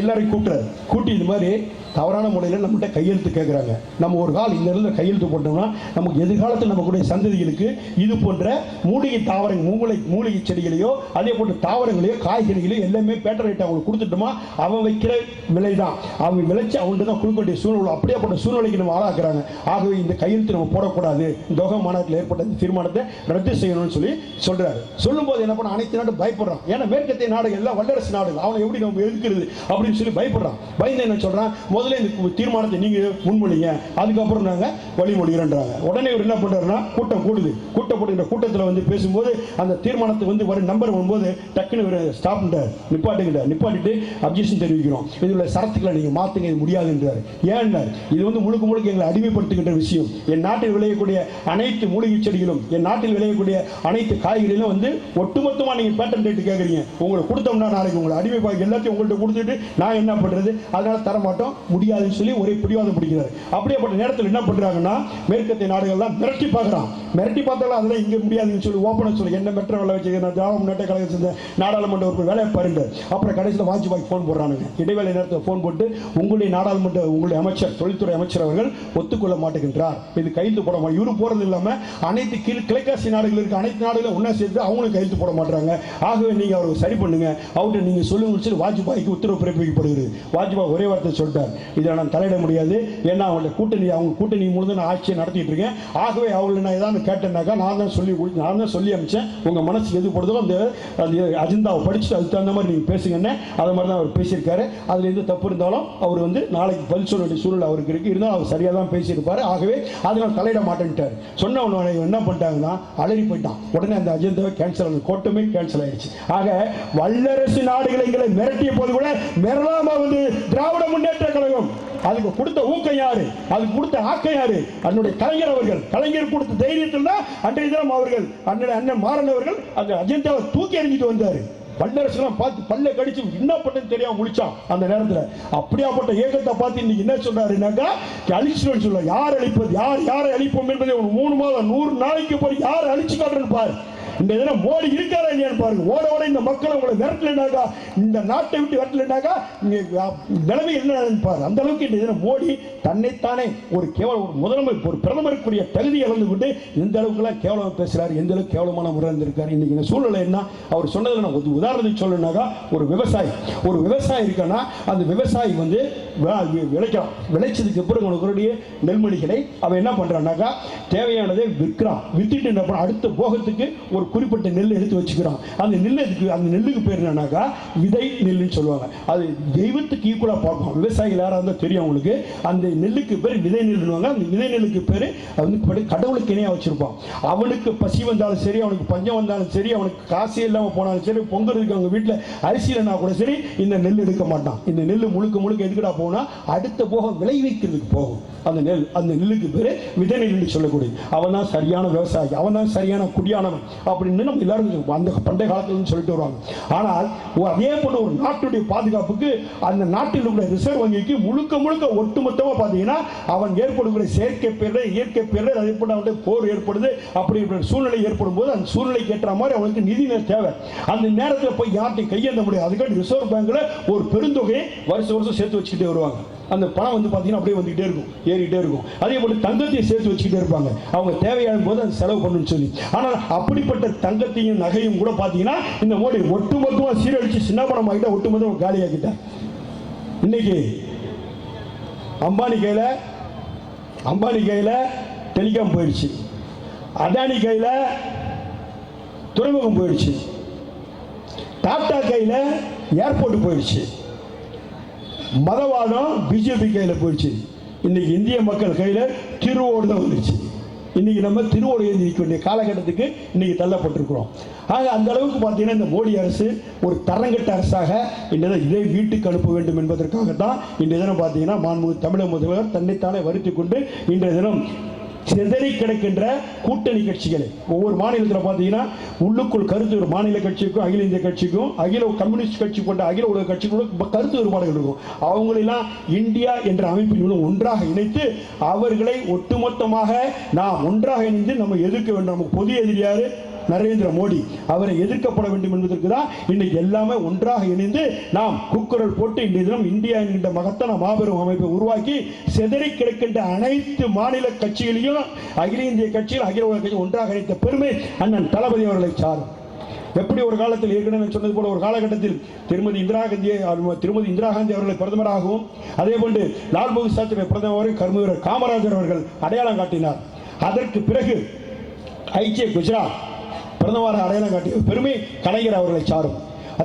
S1: எல்லாரையும் கூட்டுறாரு கூட்டி இது மாதிரி தவறான முறையில் நம்மகிட்ட கையெழுத்து கேட்குறாங்க நம்ம ஒரு கால் இந்த இடத்துல கையெழுத்து போட்டோம்னா நமக்கு எதிர்காலத்தில் நம்மக்கூடிய சந்ததிகளுக்கு இது போன்ற மூலிகை தாவரங்கள் மூளை மூலிகை செடிகளையோ அதே போன்ற தாவரங்களையோ காய்கறிகளையோ எல்லாமே பேட்டர் ரேட் அவங்களுக்கு கொடுத்துட்டோமா அவன் வைக்கிற விலை தான் அவங்க விளைச்சி அவங்கள்ட்ட தான் கொடுக்க வேண்டிய சூழ்நிலை அப்படியேப்பட்ட சூழ்நிலைக்கு நம்ம ஆளாக்குறாங்க. ஆகவே இந்த கையெழுத்து நம்ம போடக்கூடாது. தொகை மாநாட்டில் ஏற்பட்ட இந்த தீர்மானத்தை ரத்து செய்யணும்னு சொல்லி சொல்றாரு. சொல்லும்போது என்ன பண்ண அனைத்து நாடும் பயப்படுறான் ஏன்னா மேற்கத்திய நாடுகள் எல்லாம் வல்லரசு நாடுகள். அவனை எப்படி நம்ம எதிர்க்கிறது? இருக்குது அப்படின்னு சொல்லி பயப்படுறான். பயந்து என்ன சொல்கிறான் முதல்ல இந்த தீர்மானத்தை நீங்கள் முன்மொழிங்க. அதுக்கப்புறம் நாங்கள் வழிமொழிகிறன்றாங்க. உடனே இவர் என்ன பண்றாருன்னா கூட்டம் கூடுது. கூட்டம் போடுகிற கூட்டத்தில் வந்து பேசும்போது அந்த தீர்மானத்தை வந்து வரும் நம்பர் வரும்போது டக்குன்னு இவர் ஸ்டாப் பண்ணுறாரு நிப்பாட்டுங்கிட்டார் நிப்பாட்டிட்டு அப்ஜெக்ஷன் தெரிவிக்கிறோம். இதில் சரத்துக்களை நீங்கள் மாற்றுங்க இது முடியாதுன்றார். ஏன்னார்? இது வந்து முழுக்க முழுக்க எங்களை அடிமைப்படுத்துகின்ற விஷயம். என் நாட்டில் விளையக்கூடிய அனைத்து மூலிகை செடிகளும் என் நாட்டில் விளையக்கூடிய அனைத்து காய்கறிகளும் வந்து ஒட்டுமொத்தமாக நீங்கள் பேட்டன் ரேட்டு கேட்குறீங்க உங்களுக்கு கொடுத்தோம்னா நாளைக்கு உங்களை அடிமை பாக்கி எல்லாத்தையும் உங்கள்கிட்ட கொடுத்துட்டு நான் என்ன பண்ணுறது அதனால் தர மாட்டோம் முடியாதுன்னு சொல்லி ஒரே பிடிவாதம் பிடிக்கிறார். அப்படியேப்பட்ட நேரத்தில் என்ன பண்ணுறாங்கன்னா மேற்கத்திய நாடுகள்லாம் மிரட்டி பார்க்குறான். மிரட்டி பார்த்தாலும் அதெல்லாம் இங்கே முடியாதுன்னு சொல்லி ஓப்பனாக சொல்லி என்ன மெட்ரோ வேலை வச்சுக்கிறேன் திராவிட முன்னேற்ற கழகம் சேர்ந்த நாடாளுமன்ற உறுப்பினர் வேலையை பாருங்க. அப்புறம் கடைசியில் வாஜ்பாய் ஃபோன் போடுறானுங்க. இடைவேளை நேரத்தில் ஃபோன் போட்டு உங்களுடைய நாடாளுமன்ற உங்களுடைய அமைச்சர் தொழில்துறை அமைச்சர் அவர்கள் ஒத்துக்கொள்ள மாட்டேங்கின்றார் இது கைது போட மாட்டேன் இவரு போகிறது இல்லாமல் அனைத்து கீழ் கிழக்காசி நாடுகள் இருக்க அனைத்து நாடுகளும் ஒன்றா சேர்த்து அவங்களும் கையெழுத்து போட மாட்டாங்க ஆகவே நீங்கள் அவருக்கு சரி பண்ணுங்க. அவர்கிட்ட நீங்கள் சொல்லுங்க சொல்லி வாஜ்பாய்க்கு உத்தரவு பிறப்பிக்கப்படுகிறது. வாஜ்பாய் ஒரே வார்த்தை சொல்லிட்டார். இதில் நான் தலையிட முடியாது. ஏன்னா அவங்கள கூட்டணி அவங்க கூட்டணி முழுது நான் ஆட்சியை நடத்திட்டு இருக்கேன். ஆகவே அவங்களை நான் ஏதாவது கேட்டேன்னாக்கா நான் தான் சொல்லி நான் தான் சொல்லி அமைச்சேன். உங்க மனசுக்கு எது படுதோ அந்த அந்த அஜெண்டாவை படிச்சுட்டு அதுக்கு தகுந்த மாதிரி நீங்க பேசுங்கன்னு அதை மாதிரி தான் அவர் பேசியிருக்காரு. அதுல எந்த தப்பு இருந்தாலும் அவர் வந்து நாளைக்கு பதில் சொல்ல வேண்டிய சூழல் அவருக்கு இருக்கு. இருந்தாலும் அவர் சரியாக தான் பேசியிருப்பாரு. ஆகவே அதனால் தலையிட மாட்டேன்ட்டார். சொன்ன உடனே என்ன பண்ணிட்டாங்கன்னா அலறி போயிட்டான். உடனே அந்த அஜெண்டாவை கேன்சல் ஆனது. கோட்டமே கேன்சல் ஆயிடுச்சு ஆக வல்லரசு நாடுகளை எங்களை மிரட்டிய போது கூட மிரளாம வந்து திராவிட முன்னேற்ற கழகம். அதுக்கு கொடுத்த ஊக்கம் யாரு? அதுக்கு கொடுத்த ஆக்கம் யாரு? அன்னுடைய கலைஞர் அவர்கள். கலைஞர் கொடுத்த தைரியத்தில் தான் அன்றைய தினம் அவர்கள் அன்னுடைய அண்ணன் மாறன் அவர்கள் அந்த அஜெண்டாவை தூக்கி எறிஞ்சிட்டு வந்தாரு. வல்லரசுலாம் பார்த்து பல்ல கடிச்சு என்ன பண்ணு தெரியாம முடிச்சான் அந்த நேரத்துல. அப்படியாப்பட்ட ஏகத்தை பார்த்து இன்னைக்கு என்ன சொன்னாருனாக்கா அழிச்சிடுன்னு சொல்ல யார் அழிப்பது? யார் யாரை அழிப்போம் என்பதை ஒரு மூணு மாதம் நூறு நாளைக்கு போய் யார் அழிச்சு காட்டுறேன்னு பாரு. இந்த இதெல்லாம் மோடி இருக்காரா இல்லையான்னு பாருங்க. ஓட ஓட இந்த மக்களை உங்களை விரட்டலைனாக்கா இந்த நாட்டை விட்டு விரட்டலைனாக்கா இங்க நிலைமை என்ன பாரு அந்த அளவுக்கு இந்த தினம் மோடி தன்னைத்தானே ஒரு கேவல ஒரு முதலமைச்சர் ஒரு பிரதமருக்குரிய தகுதி இழந்து கொண்டு எந்த அளவுக்குலாம் கேவலம் பேசுறாரு எந்த அளவுக்கு கேவலமான முறை இருந்திருக்காரு இன்னைக்கு இந்த சூழ்நிலை என்ன? அவர் சொன்னதில் நான் ஒரு உதாரணத்துக்கு சொல்லணுனாக்கா ஒரு விவசாயி. ஒரு விவசாயி இருக்கான்னா அந்த விவசாயி வந்து விளைக்கலாம். விளைச்சதுக்கு அப்புறம் உனக்குடைய நெல்மணிகளை அவன் என்ன பண்ணுறான்னாக்கா தேவையானதை விற்கிறான். வித்துட்டு என்ன பண்ண அடுத்த போகத்துக்கு ஒரு ஒரு குறிப்பிட்ட நெல் எடுத்து வச்சுக்கிறோம். அந்த நெல்லுக்கு அந்த நெல்லுக்கு பேர் என்னன்னாக்கா விதை நெல்லுன்னு சொல்லுவாங்க. அது தெய்வத்துக்கு ஈக்குவலாக பார்ப்போம். விவசாயிகள் யாராக இருந்தால் தெரியும் அவங்களுக்கு. அந்த நெல்லுக்கு பேர் விதை நெல்லுவாங்க அந்த விதை நெல்லுக்கு பேர் வந்து கடவுளுக்கு இணையாக வச்சிருப்பான். அவனுக்கு பசி வந்தாலும் சரி அவனுக்கு பஞ்சம் வந்தாலும் சரி அவனுக்கு காசு இல்லாமல் போனாலும் சரி பொங்குறதுக்கு அவங்க வீட்டில் அரிசி இல்லைனா கூட சரி இந்த நெல் எடுக்க மாட்டான். இந்த நெல் முழுக்க முழுக்க எதுக்குடா போனால் அடுத்த போக விளைவிக்கிறதுக்கு போகும். அந்த நெல் அந்த நெல்லுக்கு பேர் விதை நெல் சொல்லக்கூடிய அவன் தான் சரியான விவசாயி. அவன் தான் சரியான குடியானவன். அப்படின்னு நம்ம எல்லாரும் அந்த பண்டைய காலத்துலன்னு சொல்லிட்டு வருவாங்க. ஆனால் அதே போல ஒரு நாட்டுடைய பாதுகாப்புக்கு அந்த நாட்டில் உள்ள ரிசர்வ் வங்கிக்கு முழுக்க முழுக்க ஒட்டுமொத்தமாக பார்த்தீங்கன்னா அவன் ஏற்படுகிற செயற்கை பேரில் இயற்கை பேரில் அதே போல போர் ஏற்படுது அப்படி சூழ்நிலை ஏற்படும் போது அந்த சூழ்நிலைக்கு ஏற்ற மாதிரி அவனுக்கு நிதி தேவை. அந்த நேரத்தில் போய் யார்ட்டையும் கையேந்த முடியாது. அதுக்காண்டி ரிசர்வ் பேங்க்ல ஒரு பெருந்தொகையை வருஷம் வருஷம் சேர்த்து வச்சுக்கிட்டே வருவாங்க. அந்த பணம் வந்து பார்த்தீங்கன்னா அப்படியே வந்துகிட்டே இருக்கும் ஏறிக்கிட்டே இருக்கும். அதே போல் தங்கத்தையும் சேர்த்து வச்சுக்கிட்டே இருப்பாங்க. அவங்க தேவையான போது அது செலவு பண்ணணும்னு சொல்லி. ஆனால் அப்படிப்பட்ட தங்கத்தையும் நகையும் கூட பார்த்தீங்கன்னா இந்த மோடி ஒட்டுமொத்தமாக சீரழிச்சு சின்ன பணம் ஆகிட்டா ஒட்டுமொத்தமாக காலியாக்கிட்டேன் இன்னைக்கு அம்பானி கையில் அம்பானி கையில் டெலிகாம் போயிடுச்சு அதானி கையில் துறைமுகம் போயிடுச்சு டாடா கையில் ஏர்போர்ட் போயிடுச்சு மதவாதம் பிஜேபி கையில் போயிடுச்சு. இன்னைக்கு இந்திய மக்கள் கையில் திருவோடு தான் வந்துச்சு இன்னைக்கு நம்ம திருவோடு ஏந்தி வேண்டிய காலகட்டத்துக்கு இன்னைக்கு தள்ளப்பட்டிருக்கிறோம். ஆக அந்த அளவுக்கு பார்த்தீங்கன்னா இந்த மோடி அரசு ஒரு தரங்கட்ட அரசாக இன்றைய இதை வீட்டுக்கு அனுப்ப வேண்டும் என்பதற்காக தான் இன்றைய தினம் பார்த்தீங்கன்னா மாண்புமிகு தமிழக முதல்வர் தன்னைத்தானே வருத்தி கொண்டு இன்றைய தினம் சிதறி கிடக்கின்ற கூட்டணி கட்சிகளை. ஒவ்வொரு மாநிலத்தில் பார்த்தீங்கன்னா உள்ளுக்குள் கருத்து ஒரு மாநில கட்சிக்கும் அகில இந்திய கட்சிக்கும் அகில கம்யூனிஸ்ட் கட்சி போன்ற அகில உலக கட்சிகளுக்கும் கருத்து வேறுபாடுகள் இருக்கும். அவங்களெல்லாம் இந்தியா என்ற அமைப்பின் மூலம் ஒன்றாக இணைத்து அவர்களை ஒட்டுமொத்தமாக நாம் ஒன்றாக இணைந்து நம்ம எதிர்க்க வேண்டும். நமக்கு பொது எதிரியாரு நரேந்திர மோடி அவரை எதிர்க்கப்பட வேண்டும் என்பதற்கு தான் இன்னைக்கு எல்லாமே ஒன்றாக இணைந்து நாம் குக்குரல் போட்டு இன்றைய தினம் இந்தியா என்கின்ற மகத்தான மாபெரும் அமைப்பை உருவாக்கி சிதறி கிடக்கின்ற அனைத்து மாநில கட்சிகளையும் அகில இந்திய கட்சியில் அகில உலக கட்சி ஒன்றாக இணைத்த பெருமை அண்ணன் தளபதி அவர்களை சாரும். எப்படி ஒரு காலத்தில் ஏற்கனவே சொன்னது போல ஒரு காலகட்டத்தில் திருமதி இந்திரா காந்தி திருமதி இந்திரா காந்தி அவர்களை பிரதமராகவும் அதே போன்று லால் பகதூர் சாஸ்திரி பிரதமரை கர்மவீரர் காமராஜர் அவர்கள் அடையாளம் காட்டினார். அதற்கு பிறகு ஐக்கிய குஜராத் பிரதமராக அடையாளம் காட்டிய பெருமை கலைஞர் அவர்களை சாரும்.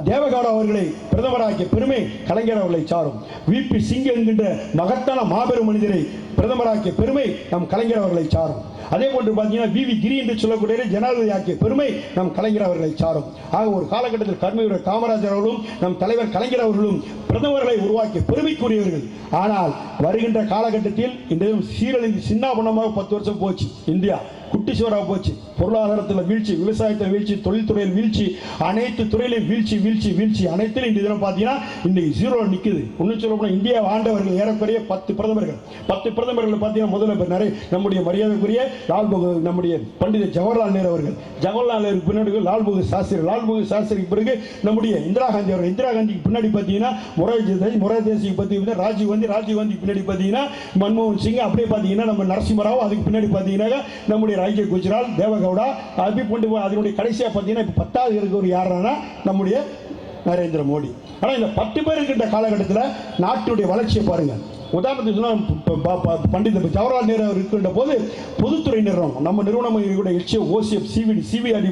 S1: தேவகவுடா அவர்களை பிரதமராக்கிய பெருமை கலைஞர் அவர்களை சாரும். விபி சிங் என்கின்ற மகத்தான மாபெரும் மனிதரை பிரதமராக்கிய பெருமை நம் கலைஞர் அவர்களை சாரும். அதே போன்று பார்த்தீங்கன்னா வி வி கிரி என்று சொல்லக்கூடிய ஜனாதிபதி ஆக்கிய பெருமை நம் கலைஞர் அவர்களை சாரும். ஆக ஒரு காலகட்டத்தில் கர்மவீரர் காமராஜர் அவர்களும் நம் தலைவர் கலைஞர் அவர்களும் பிரதமர்களை உருவாக்கிய பெருமைக்குரியவர்கள். ஆனால் வருகின்ற காலகட்டத்தில் இன்றையும் சீரழிந்து சின்னாபனமாக பத்து வருஷம் போச்சு இந்தியா. குட்டிச்சுவராக போச்சு. பொருளாதாரத்தில் வீழ்ச்சி விவசாயத்தில் வீழ்ச்சி தொழில்துறையில் வீழ்ச்சி அனைத்து துறையிலும் வீழ்ச்சி வீழ்ச்சி வீழ்ச்சி. அனைத்திலும் இந்த தினம் பார்த்தீங்கன்னா இன்னைக்கு ஜீரோ நிற்குது இன்னும் சொல்ல போனால் இந்தியா ஆண்டவர்கள் ஏறக்குறைய பத்து பிரதமர்கள். பத்து பிரதமர்கள் பார்த்தீங்கன்னா முதல்ல நிறைய நம்முடைய மரியாதைக்குரிய லால் பகதூர் நம்முடைய பண்டித ஜவஹர்லால் நேரு அவர்கள். ஜவஹர்லால் நேரு பின்னாடி லால் பகதூர் சாஸ்திரி. லால் பகதூர் சாஸ்திரிக்கு பிறகு நம்முடைய இந்திரா காந்தி அவர்கள். இந்திரா காந்திக்கு பின்னாடி பார்த்தீங்கன்னா மொரார்ஜி தேசாய் தேசிக்கு பார்த்தீங்கன்னா ராஜீவ் காந்தி ராஜீவ் காந்திக்கு பின்னாடி பார்த்தீங்கன்னா மன்மோகன் சிங். அப்படியே பார்த்தீங்கன்னா நம்ம நரசிம்மராவ் அதுக்கு பின்னாடி பார்த்தீங்கன்னா நம்முடைய ராஜ்ய குஜரால் தேவகவுடா அப்படி கொண்டு போய் அதனுடைய கடைசியாக பார்த்தீங்கன்னா இப்போ பத்தாவது இருக்கிறவர் யாருன்னா நம்முடைய நரேந்திர மோடி. ஆனால் இந்த பத்து பேர் இருக்கின்ற காலகட்டத்தில் நாட்டுடைய வளர்ச்சியை பாருங்கள் உதாரணத்துக்கு சொன்னால் பண்டித ஜவஹர்லால் நேரு இருக்கின்ற போது பொதுத்துறை நிறுவனம் நம்ம நிறுவனம் இருக்கக்கூடிய HO OCF CVD CVRD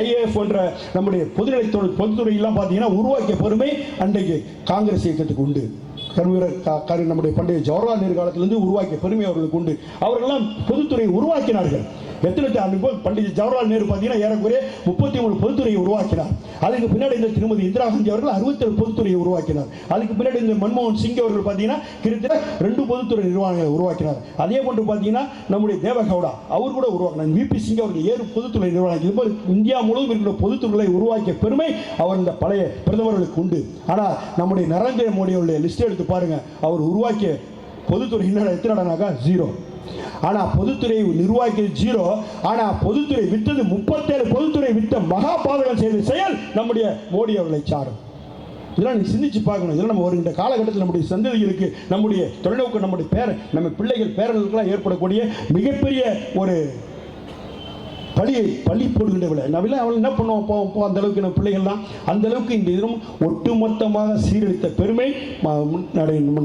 S1: IAF போன்ற நம்முடைய பொதுநிலைத்துறை பொதுத்துறையெல்லாம் பார்த்தீங்கன்னா உருவாக்கிய பெருமை அன்றைக்கு காங்கிரஸ் இயக்கத்துக்கு உண்டு. கருவீரர் நம்முடைய பண்டைய ஜவஹர்லால் நேரு காலத்திலிருந்து உருவாக்கிய பெருமை அவர்களுக்கு உண்டு. அவர்களெல்லாம் பொதுத்துறையை உருவாக்கினார்கள். எத்தனை ஆண்டு போல் பண்டித ஜவஹர்லால் நேரு பார்த்தீங்கன்னா ஏறக்குறைய முப்பத்தி மூணு பொதுத்துறையை உருவாக்கினார். அதுக்கு பின்னாடி இந்த திருமதி இந்திரா காந்தி அவர்கள் அறுபத்தேழு பொதுத்துறையை உருவாக்கினார். அதுக்கு பின்னாடி இந்த மன்மோகன் சிங் அவர்கள் பார்த்தீங்கன்னா கிட்டத்தட்ட ரெண்டு பொதுத்துறை நிர்வாகங்களை உருவாக்கினார். அதே போன்று பார்த்தீங்கன்னா நம்முடைய தேவகவுடா அவர் கூட உருவாக்கினார். விபி சிங் அவர்கள் ஏழு பொதுத்துறை நிர்வாகம் இது போல் இந்தியா முழுவதும் இருக்கிற பொதுத்துறைகளை உருவாக்கிய பெருமை அவர் இந்த பழைய பிரதமர்களுக்கு உண்டு. ஆனால் நம்முடைய நரேந்திர மோடி அவருடைய லிஸ்ட் எடுத்து பாருங்க. அவர் உருவாக்கிய பொதுத்துறை என்ன எத்தனை ஜீரோ ஆனால் பொதுத்துறை நிர்வாகிக்கிறது ஜீரோ. ஆனால் பொதுத்துறை விட்டது முப்பத்தேழு பொதுத்துறை விட்ட மகா பாதகம் செய்த செயல் நம்முடைய மோடி அவர்களை சாரும். இதெல்லாம் நீ சிந்திச்சு பார்க்கணும். இதெல்லாம் நம்ம வருகின்ற காலகட்டத்தில் நம்முடைய சந்ததிகளுக்கு நம்முடைய தொலைநோக்கு நம்முடைய பேர நம்ம பிள்ளைகள் பேரர்களுக்கெல்லாம் ஏற்படக்கூடிய மிகப்பெரிய ஒரு பழியை பழி போடுகின்ற விலை நம்ம அவள் என்ன பண்ணுவோம் போ போ அந்த அளவுக்கு நம்ம பிள்ளைகள்லாம் அந்த அளவுக்கு இந்த இதுவும் ஒட்டுமொத்தமாக சீரழித்த பெருமை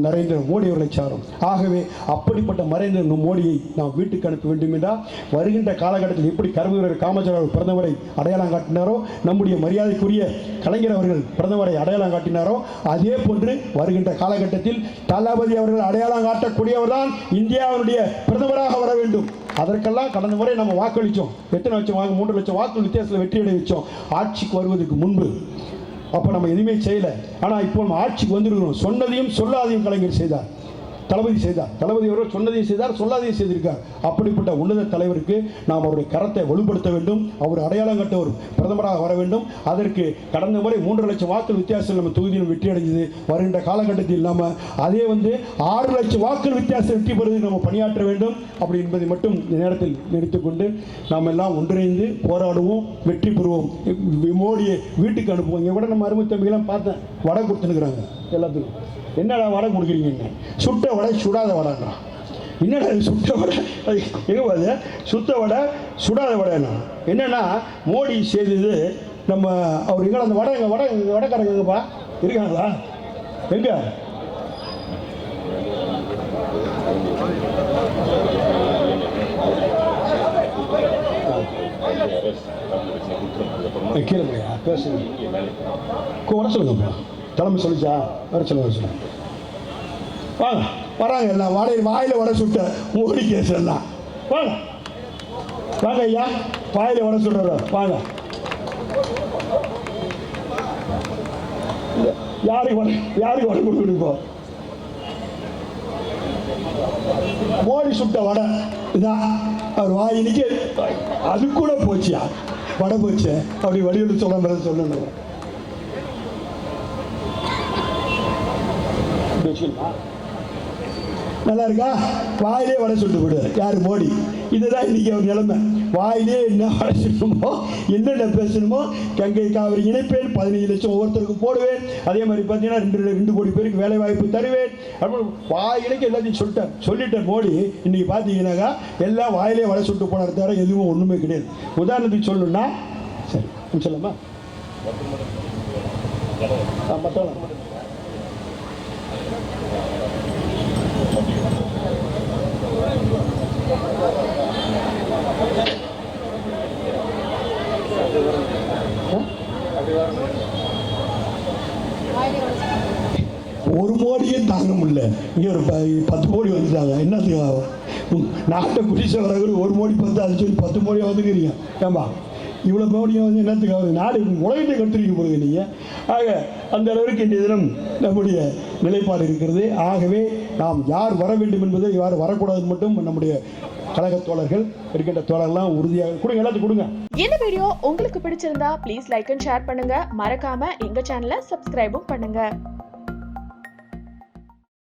S1: நரேந்திர மோடி அவர்களை சாரும். ஆகவே அப்படிப்பட்ட மறைந்த மோடியை நாம் வீட்டுக்கு அனுப்ப வேண்டும் என்றால் வருகின்ற காலகட்டத்தில் எப்படி கருவூரர் காமராஜர் அவர்கள் பிரதமரை அடையாளம் காட்டினாரோ நம்முடைய மரியாதைக்குரிய கலைஞர் அவர்கள் பிரதமரை அடையாளம் காட்டினாரோ அதே போன்று வருகின்ற காலகட்டத்தில் தளபதி அவர்கள் அடையாளம் காட்டக்கூடியவர் தான் இந்தியாவினுடைய பிரதமராக வர வேண்டும். அதற்கெல்லாம் கடந்த முறை நம்ம வாக்களித்தோம் எத்தனை லட்சம் வாங்க? மூன்று லட்சம் வாக்கு வித்தியாசத்தில் வெற்றியடை வச்சோம் ஆட்சிக்கு வருவதற்கு முன்பு. அப்போ நம்ம எதுவுமே செய்யலை. ஆனால் இப்போ நம்ம ஆட்சிக்கு வந்திருக்கிறோம். சொன்னதையும் சொல்லாதையும் கலைஞர் செய்தார். தளபதி செய்தார். தளபதி அவர்கள் சொன்னதையும் செய்தார் சொல்லாதையும் செய்திருக்கார். அப்படிப்பட்ட உன்னத தலைவருக்கு நாம் அவருடைய கரத்தை வலுப்படுத்த வேண்டும். அவர் அடையாளம் கட்ட ஒரு பிரதமராக வர வேண்டும். அதற்கு கடந்த முறை மூன்று லட்சம் வாக்கு வித்தியாசம் நம்ம தொகுதியில் வெற்றி அடைஞ்சது வருகின்ற காலகட்டத்தில் இல்லாமல் அதே வந்து ஆறு லட்சம் வாக்கு வித்தியாசம் வெற்றி பெறுவதற்கு நம்ம பணியாற்ற வேண்டும் அப்படி என்பதை மட்டும் இந்த நேரத்தில் நிறுத்திக்கொண்டு நாம் எல்லாம் ஒன்றிணைந்து போராடுவோம் வெற்றி பெறுவோம். மோடியை வீட்டுக்கு அனுப்புவோம். இங்கே கூட நம்ம அருமை தம்பிகளாம் பார்த்தேன். வடை கொடுத்துருக்குறாங்க எல்லாத்துக்கும். என்னடா வடை கொடுக்குறீங்க சுட்ட வடை சுடாத வடைன்றான் என்னடா சுட்ட வடை? அது எங்க சுத்த வடை சுடாத வடைன்னா என்னன்னா மோடி செய்தது நம்ம அவர் எங்கே அந்த வடை எங்க வடை எங்க? வடைக்காரங்க எங்கப்பா இருக்காங்களா எங்க கீழே பேசுங்க. வர சொல்லுங்கப்பா தலைமை சொல்லிச்சா வர சொல்ல வர வாங்க வராங்க எல்லாம். வாடகை வாயில் வடை சுட்ட மோடி கேஸ் எல்லாம். வாங்க. வாங்க ஐயா வாயில் வடை சுடுற வாங்க. யாருக்கு வடை யாருக்கு வடை கொடுக்கணும் இப்போ? மோடி சுட்ட வடை. இதான் அவர் வாயினிக்கு அது கூட போச்சியா? வடை போச்சு? அப்படி வடிவெடு சொல்ல சொல்லணும். நல்லா இருக்கா? வாயிலே வடை சுட்டு விடு யார்? மோடி. இதுதான் இன்னைக்கு அவர் நிலைமை. வாயிலே என்ன வடை சுடணுமோ என்னென்ன பேசணுமோ கங்கை காவிரி இணைப்பேன் பதினஞ்சு லட்சம் ஒவ்வொருத்தருக்கும் போடுவேன். அதே மாதிரி பார்த்தீங்கன்னா ரெண்டு ரெண்டு கோடி பேருக்கு வேலை வாய்ப்பு தருவேன். அப்புறம் வாயிலைக்கு எல்லாத்தையும் சொல்லிட்டேன். சொல்லிட்டேன் மோடி. இன்னைக்கு பார்த்தீங்கன்னாக்கா எல்லாம் வாயிலே வடை சுட்டு போனார் தவிர எதுவும் ஒன்றுமே கிடையாது. உதாரணத்துக்கு சொல்லணும்னா சரி சொல்லலாமா. மற்றவங்க ஒரு மோடியே தாங்க முடியல. இங்கே ஒரு ப- பத்து மோடி வந்துட்டாங்க. என்னத்துக்கு ஆகும்? நாட்டை குடிச்ச வரவங்க ஒரு மோடி பத்து அது சொல்லி பத்து மோடியாக வந்துக்கிறீங்க. ஏம்பா இவ்வளோ மோடியாக வந்து என்னத்துக்கு ஆகுது? நாடு உலகத்தை கற்றுக்க போகுது நீங்கள் ஆக அந்த அளவிற்கு இன்றைய தினம் நம்முடைய நிலைப்பாடு இருக்கிறது. ஆகவே நாம் யார் வர வேண்டும் என்பதை யார் வரக்கூடாது மட்டும் நம்முடைய கழக தோழர்கள் இருக்கின்ற தோழர்கள்லாம் உறுதியாக கொடுங்க எல்லாத்தையும் கொடுங்க.
S2: இந்த வீடியோ உங்களுக்கு பிடிச்சிருந்தா ப்ளீஸ் லைக் அண்ட் ஷேர் பண்ணுங்க. மறக்காம எங்க சேனலை சப்ஸ்கிரைபும் பண்ணுங்க.